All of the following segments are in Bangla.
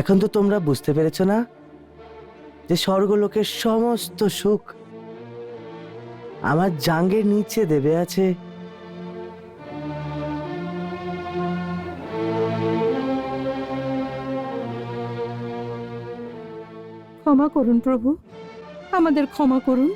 এখন তো তোমরা বুঝতে পেরেছ না যে স্বর্গলোকের সমস্ত সুখ আমার জাঙ্গের নিচে দেবে আছে। ক্ষমা করুন প্রভু আমাদের ক্ষমা করুন।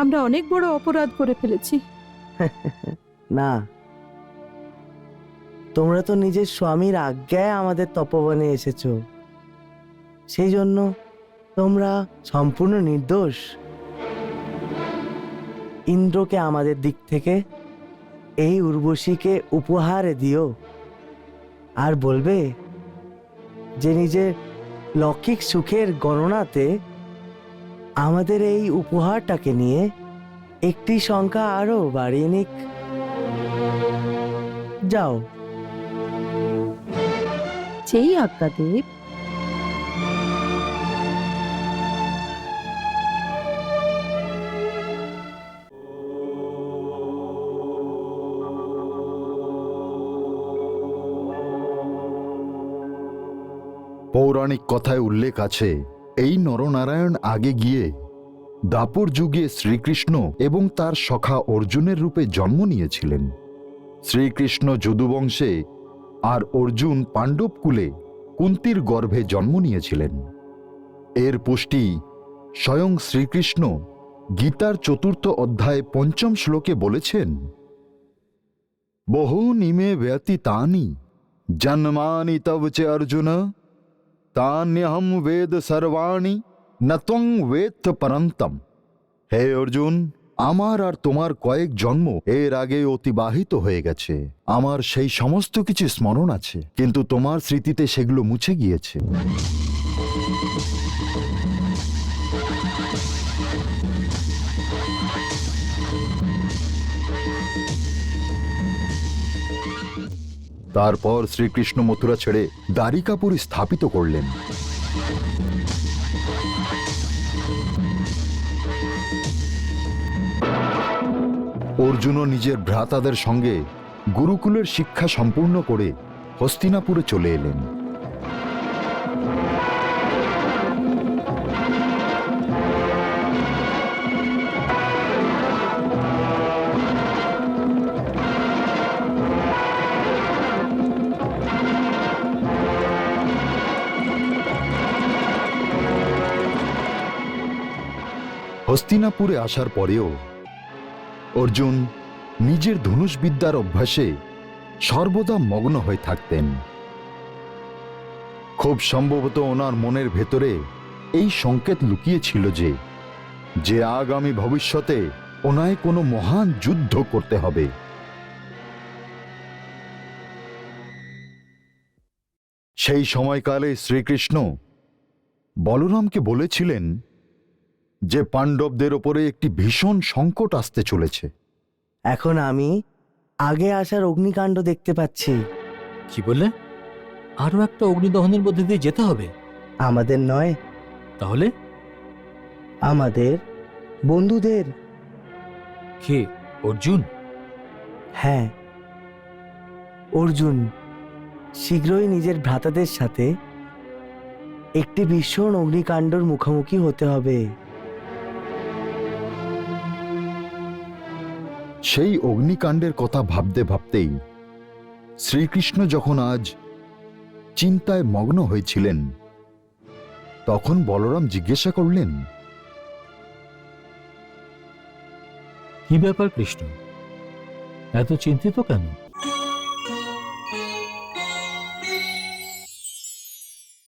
আমরা অনেক বড় অপরাধ করে ফেলেছি। না তোমরা তো নিজের স্বামীর আজ্ঞায় আমাদের তপবনে এসেছ। সেই জন্য তোমরা সম্পূর্ণ নির্দোষ। ইন্দ্রকে আমাদের দিক থেকে এই উর্বশীকে উপহারে দিও। আর বলবে যে নিজের লৌকিক সুখের গণনাতে আমাদের এই উপহারটাকে নিয়ে একটি সংখ্যা আরও বাড়িয়ে নিক। যাও। যেই আজ্ঞা দেব পৌরাণিক কথায় উল্লেখ আছে, এই নরনারায়ণ আগে গিয়ে দাপর যুগে শ্রীকৃষ্ণ এবং তার সখা অর্জুনের রূপে জন্ম নিয়েছিলেন। শ্রীকৃষ্ণ যদুবংশে আর অর্জুন পাণ্ডবকুলে কুন্তির গর্ভে জন্ম নিয়েছিলেন। এর পুষ্টি স্বয়ং শ্রীকৃষ্ণ গীতার চতুর্থ অধ্যায় পঞ্চম শ্লোকে বলেছেন বহু নিমে ব্যতি তানি, জন্মানি তব চে অর্জুন, তান্যহম বেদ সর্বাণি নত্বং বেদ পরন্তম। হে অর্জুন আমার আর তোমার কয়েক জন্ম এর আগে অতিবাহিত হয়ে গেছে। আমার সেই সমস্ত কিছু স্মরণ আছে, কিন্তু তোমার স্মৃতিতে সেগুলো মুছে গিয়েছে। তারপর শ্রীকৃষ্ণ মথুরা ছেড়ে দ্বারিকাপুরী স্থাপিত করলেন। অর্জুনও নিজের ভ্রাতাদের সঙ্গে গুরুকুলের শিক্ষা সম্পূর্ণ করে হস্তিনাপুরে চলে এলেন। হস্তিনাপুরে আসার পরেও অর্জুন নিজের ধনুষবিদ্যার অভ্যাসে সর্বদা মগ্ন হয়ে থাকতেন। খুব সম্ভবত ওনার মনের ভেতরে এই সংকেত লুকিয়েছিল যে যে আগামী ভবিষ্যতে ওনায় কোনো মহান যুদ্ধ করতে হবে। সেই সময়কালে শ্রীকৃষ্ণ বলরামকে বলেছিলেন যে পাণ্ডবদের ওপরে একটি ভীষণ সংকট আসতে চলেছে। এখন আমি আগে আসার অগ্নিকাণ্ড দেখতে পাচ্ছি। কি বললে? আরও একটা অগ্নিদহনের মধ্যে দিয়ে যেতে হবে? আমাদের নয়। তাহলে? আমাদের বন্ধুদের। কে? অর্জুন? হ্যাঁ। অর্জুন শীঘ্রই নিজের ভ্রাতাদের সাথে একটি ভীষণ অগ্নিকাণ্ডর মুখোমুখি হতে হবে। সেই অগ্নিকাণ্ডের কথা ভাবতে ভাবতেই শ্রীকৃষ্ণ যখন আজ চিন্তায় মগ্ন হয়েছিলেন, তখন বলরাম জিজ্ঞাসা করলেন, কি ব্যাপার কৃষ্ণ? এত চিন্তিত কেন?